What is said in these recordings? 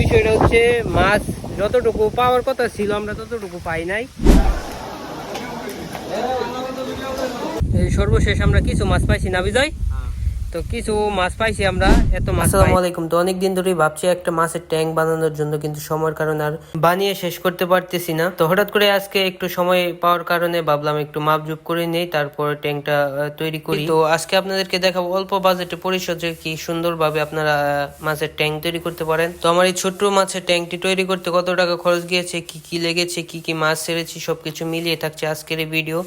বিষয়টা হচ্ছে মাছ যতটুকু পাওয়ার কথা ছিল, আমরা ততটুকু পাই নাই। সর্বশেষ আমরা কিছু মাছ পাইছি না, বিজয়? তো কিছু মাছ পাইছি আমরা, এত মাছ আসসালামু আলাইকুম। তো অনেক দিন ধরেই ভাবছি একটা মাছের ট্যাঙ্ক বানানোর জন্য, কিন্তু সময়ের কারণে আর বানিয়ে শেষ করতে পারতেছি না। তো হঠাৎ করে আজকে একটু সময় পাওয়ার কারণে ভাবলাম একটু মাপজুপ করে নেই, তারপর ট্যাঙ্কটা তৈরি করি। তো আজকে আপনাদেরকে দেখাবো অল্প বাজেটে পরিসরে কি সুন্দরভাবে আপনারা মাছের ট্যাঙ্ক তৈরি করতে পারেন। তো আমার এই ছোট্ট মাছের ট্যাঙ্কটি তৈরি করতে কত টাকা খরচ গিয়েছে, কি কি লেগেছে, কি কি মাছ ছেড়েছি, সবকিছু মিলিয়ে থাকছে আজকের এই ভিডিও।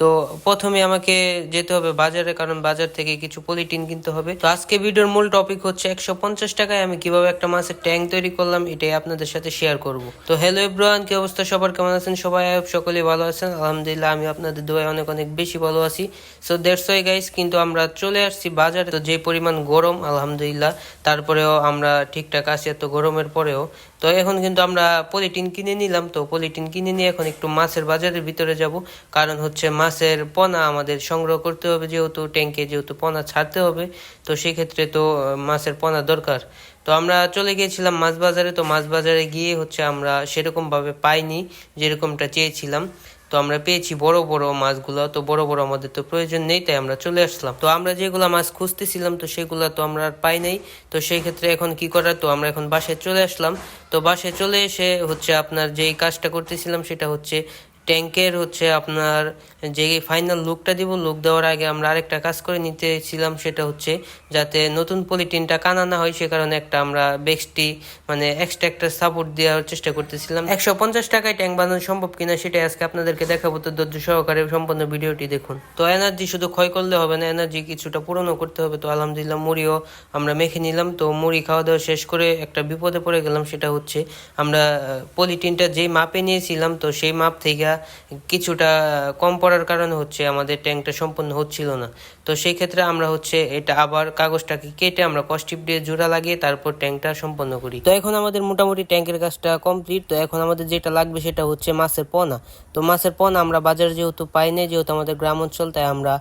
তো প্রথমে আমাকে যেতে হবে বাজারে, কারণ বাজার থেকে কিছু পলিটিন কিনতে হবে। তো আজকে ভিডিওর মূল টপিক হচ্ছে একশো পঞ্চাশ টাকায় আমি কীভাবে একটা মাছের ট্যাঙ্ক তৈরি করলাম, এটাই আপনাদের সাথে শেয়ার করব। তো হ্যালো এব্রাহান কি অবস্থা? সবার কেমন আছেন? সবাই সকলেই ভালো আছেন। আলহামদুলিল্লাহ আমি আপনাদের দোয়ায় অনেক অনেক বেশি ভালো আছি। সো দেড়শো গাইস কিন্তু আমরা চলে আসছি বাজারে। তো যে পরিমাণ গরম, আলহামদুলিল্লাহ, তারপরেও আমরা ঠিকঠাক আছি, এত গরমের পরেও। তো এখন কিন্তু আমরা পলিটিন কিনে নিলাম। তো পলিটিন কিনে নিয়ে এখন একটু মাছের বাজারের ভিতরে যাব। কারণ হচ্ছে মাছের পোনা আমাদের সংগ্রহ করতে হবে যেহেতু ট্যাঙ্কে যেহেতু পোনা ছাড়তে হবে। তো সেক্ষেত্রে তো মাছের পোনা দরকার। তো আমরা চলে গিয়েছিলাম মাছ বাজারে। তো মাছ বাজারে গিয়ে হচ্ছে আমরা সেরকমভাবে পাইনি, যেরকমটা চেয়েছিলাম। তো আমরা পেয়েছি বড় বড় মাছগুলো, তো বড় বড় আমাদের তো প্রয়োজন নেই, তাই আমরা চলে আসলাম। তো আমরা যেগুলো মাছ খুঁজতেছিলাম, তো সেগুলো তো আমরা আর পাই নাই। তো সেই ক্ষেত্রে এখন কি করার? তো আমরা এখন বাসে চলে আসলাম। তো বাসে চলে এসে হচ্ছে আপনার যেই কাজটা করতেছিলাম, সেটা হচ্ছে ট্যাঙ্কের হচ্ছে আপনার যে ফাইনাল লুকটা দিব লুক দেওয়ার আগে আমরা আরেকটা কাজ করে নিতেছিলাম, সেটা হচ্ছে যাতে নতুন পলিটিনটা কানা না হয়, সে কারণে একটা আমরা বেক্সটি মানে এক্সট্রা একটা সাপোর্ট দেওয়ার চেষ্টা করতেছিলাম। একশো পঞ্চাশ টাকায় ট্যাঙ্ক বানানো সম্ভব কিনা সেটাই আজকে আপনাদেরকে দেখাবো, তো ধৈর্য সহকারে সম্পূর্ণ ভিডিওটি দেখুন। তো এনার্জি শুধু ক্ষয় করলে হবে না এনার্জি কিছুটা পূরণও করতে হবে, তো আলহামদুলিল্লাহ মুড়িও আমরা মেখে নিলাম। তো মুড়ি খাওয়া দাওয়া শেষ করে একটা বিপদে পড়ে গেলাম, সেটা হচ্ছে আমরা পলিটিনটা যেই মাপে নিয়েছিলাম, তো সেই মাপ থেকে কিছুটা কম পড়ার কারণে হচ্ছে আমাদের ট্যাঙ্কটা সম্পূর্ণ হচ্ছিল না। তো সেই ক্ষেত্রে আমরা হচ্ছে এটা আবার কাগজটাকে কেটে আমরা কস্টিপ দিয়ে জোড়া লাগিয়ে তারপর ট্যাঙ্কটা সম্পন্ন করি। তো এখন আমাদের মোটামুটি ট্যাঙ্কের কাজটা কমপ্লিট তো এখন আমাদের যেটা লাগবে সেটা হচ্ছে মাছের পোনা। তো মাছের পোনা আমরা বাজার যেহেতু পাই যেহেতু আমাদের গ্রাম অঞ্চল, তাই আমরা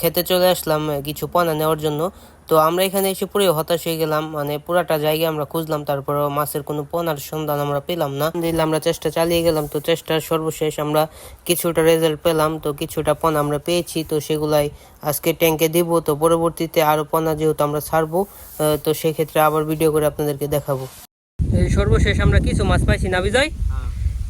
খেতে চলে আসলাম কিছু পোনা নেওয়ার জন্য। তো আমরা এখানে এসে পুরো হতাশ হয়ে গেলাম। মানে পুরাটা জায়গায় আমরা খুঁজলাম তারপরে মাছের কোনো পোনার সন্ধান আমরা পেলাম না। আমরা চেষ্টা চালিয়ে গেলাম, তো চেষ্টার সর্বশেষ আমরা কিছুটা রেজাল্ট পেলাম, তো কিছুটা পণ আমরা পেয়েছি, তো সেগুলাই আজকে ট্যাঙ্কে দিব, তো পরবর্তীতে আরও পোনা যেহেতু আমরা ছাড়বো তো সেক্ষেত্রে আবার ভিডিও করে আপনাদেরকে দেখাবো। সর্বশেষ আমরা কিছু মাছ পাইছি না, বিজয়?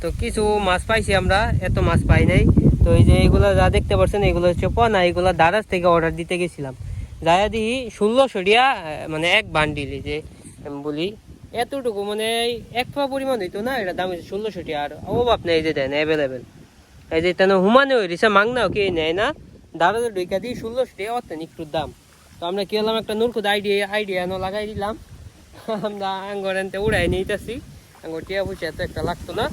তো কিছু মাছ পাইছি আমরা, এত মাছ পাই নাই। তো এই যে এগুলো যা দেখতে পাচ্ছেন এগুলো হচ্ছে পোনা এগুলো দারাজ থেকে অর্ডার দিতে গেছিলাম। যায়া দিই ষোলোশো টিয়া মানে এক বান্ডিল যে বলি, এতটুকু মানে এক পা পরিমাণ হইতো না, এটা দাম হচ্ছে ষোলোশো টিয়া আর অভাব নেই যে দেন অ্যাভেলেবেল এই যে তেন হুমানে হয়ে রিসা মাংনাও কে নেয় না। দাঁড়াতে ঢুকা দিই ষোলোশো টিয়া অত একটু দাম। তো আমরা কি হলাম, একটা নুরকুদ আইডিয়া আইডিয়া নো লাগাই দিলাম। আমরা আঙ্গর আনতে উড়াই নিতেছি। আঙ্গর টিয়া পয়সা এত একটা লাগতো না।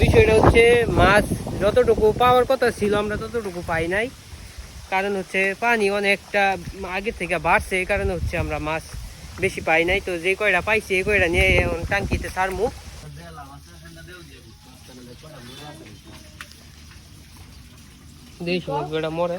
বিষয়টা হচ্ছে, মাছ যতটুকু পাওয়ার কথা ছিল, আমরা ততটুকু পাই নাই। কারণ হচ্ছে পানি অনেকটা আগে থেকে বাড়ছে, এই কারণে হচ্ছে আমরা মাছ বেশি পাই নাই। তো যে কয়টা পাইছি, এই কয়টা নিয়ে টাঙ্কিতে সারমু। মরে।